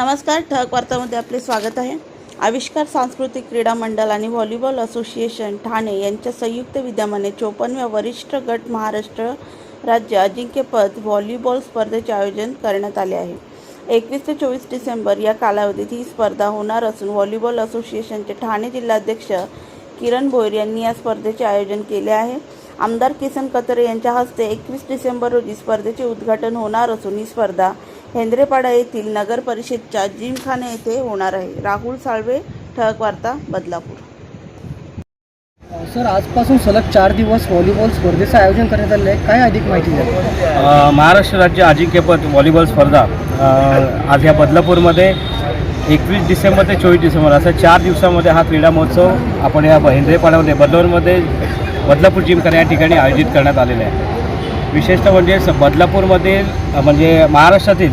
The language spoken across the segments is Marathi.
नमस्कार ठळक वार्तामध्ये आपले स्वागत आहे. आविष्कार सांस्कृतिक क्रीडा मंडळ आणि व्हॉलीबॉल असोसिएशन ठाणे यांच्या संयुक्त विद्यमाने चोपन्नव्या वरिष्ठ गट महाराष्ट्र राज्य अजिंक्यपद व्हॉलीबॉल स्पर्धेचे आयोजन करण्यात आले आहे. एकवीस ते चोवीस डिसेंबर या कालावधीत ही स्पर्धा होणार असून व्हॉलीबॉल असोसिएशनचे ठाणे जिल्हाध्यक्ष किरण भोईर यांनी या स्पर्धेचे आयोजन केले आहे. आमदार किसन कतरे यांच्या हस्ते एकवीस डिसेंबर रोजी स्पर्धेचे उद्घाटन होणार असून ही स्पर्धा हेंद्रेपाडा येथील नगर परिषदच्या जिमखाना येथे होणार आहे. राहुल साळवे ठळक वार्ता बदलापूर. सर आजपासून सलग चार दिवस व्हॉलीबॉल स्पर्धेचं आयोजन करण्यात आलं आहे. काय अधिक माहिती द्या महाराष्ट्र राज्य अजिंक्यपद व्हॉलीबॉल स्पर्धा. आज या बदलापूरमध्ये एकवीस डिसेंबर ते चोवीस डिसेंबर असं चार दिवसामध्ये हा क्रीडा महोत्सव आपण या हेंद्रेपाड्यामध्ये बदलापूरमध्ये बदलापूर जिमखाना या ठिकाणी आयोजित करण्यात आलेला आहे. विशेषतः म्हणजे स बदलापूरमधील म्हणजे महाराष्ट्रातील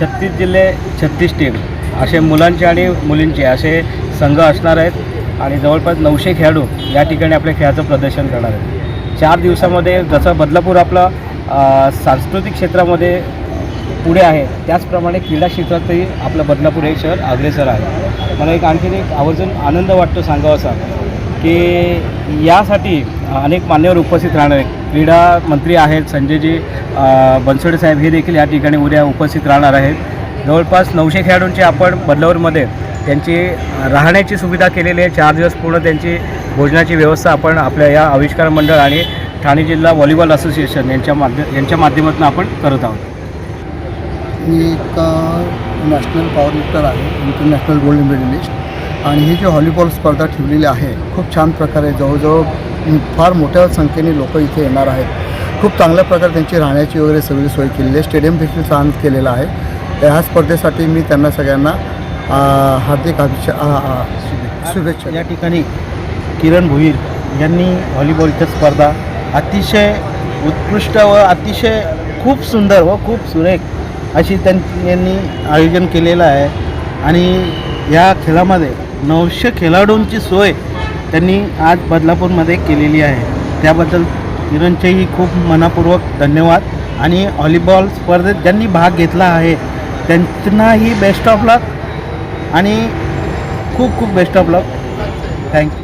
छत्तीस जिल्हे छत्तीस टीम असे मुलांचे आणि मुलींचे असे संघ असणार आहेत. आणि जवळपास नऊशे खेळाडू या ठिकाणी आपल्या खेळाचं प्रदर्शन करणार आहेत. चार दिवसामध्ये जसं बदलापूर आपलं सांस्कृतिक क्षेत्रामध्ये पुढे आहे त्याचप्रमाणे क्रीडा क्षेत्रातही आपलं बदलापूर हे शहर अग्रेसर आहे. मला एक आणखीन एक आवर्जून आनंद वाटतो सांगावासा की यासाठी अनेक मान्यवर उपस्थित राहणार आहेत. क्रीडा मंत्री आहेत संजयजी बनसोडे साहेब हे देखील या ठिकाणी उद्या उपस्थित राहणार आहेत. जवळपास नऊशे खेळाडूंची आपण बदलावरमध्ये त्यांची राहण्याची सुविधा केलेली आहे. चार दिवस पूर्ण त्यांची भोजनाची व्यवस्था आपण आपल्या या आविष्कार मंडळ आणि ठाणे जिल्हा व्हॉलीबॉल असोसिएशन यांच्या माध्य यांच्या माध्यमातून आपण करत आहोत. मी एक नॅशनल पॉवर लिफ्टर आहे इंटरनॅशनल गोल्ड मेडलिस्ट आणि ही जी व्हॉलीबॉल स्पर्धा ठेवलेली आहे खूप छान प्रकारे जवळजवळ फार मोठ्या संख्येने लोक इथे येणार आहेत. खूप चांगल्या प्रकारे त्यांची राहण्याची वगैरे सगळी सोय केलेली आहे. स्टेडियम देखील छान केलेलं आहे. ह्या स्पर्धेसाठी मी त्यांना सगळ्यांना हार्दिक अभिष शुभेच्छा या ठिकाणी किरण भोईर यांनी व्हॉलीबॉलच्या स्पर्धा अतिशय उत्कृष्ट व अतिशय खूप सुंदर व खूप सुरेख अशी त्यां यांनी आयोजन केलेलं आहे. आणि या खेळामध्ये नऊशे खेळाडूंची सोय त्यांनी आज बदलापूरमध्ये केलेली आहे. त्याबद्दल किरणचेही खूप मनापूर्वक धन्यवाद. आणि व्हॉलीबॉल स्पर्धेत ज्यांनी भाग घेतला आहे त्यांनाही बेस्ट ऑफ लक आणि खूप खूप बेस्ट ऑफ लक थँक्यू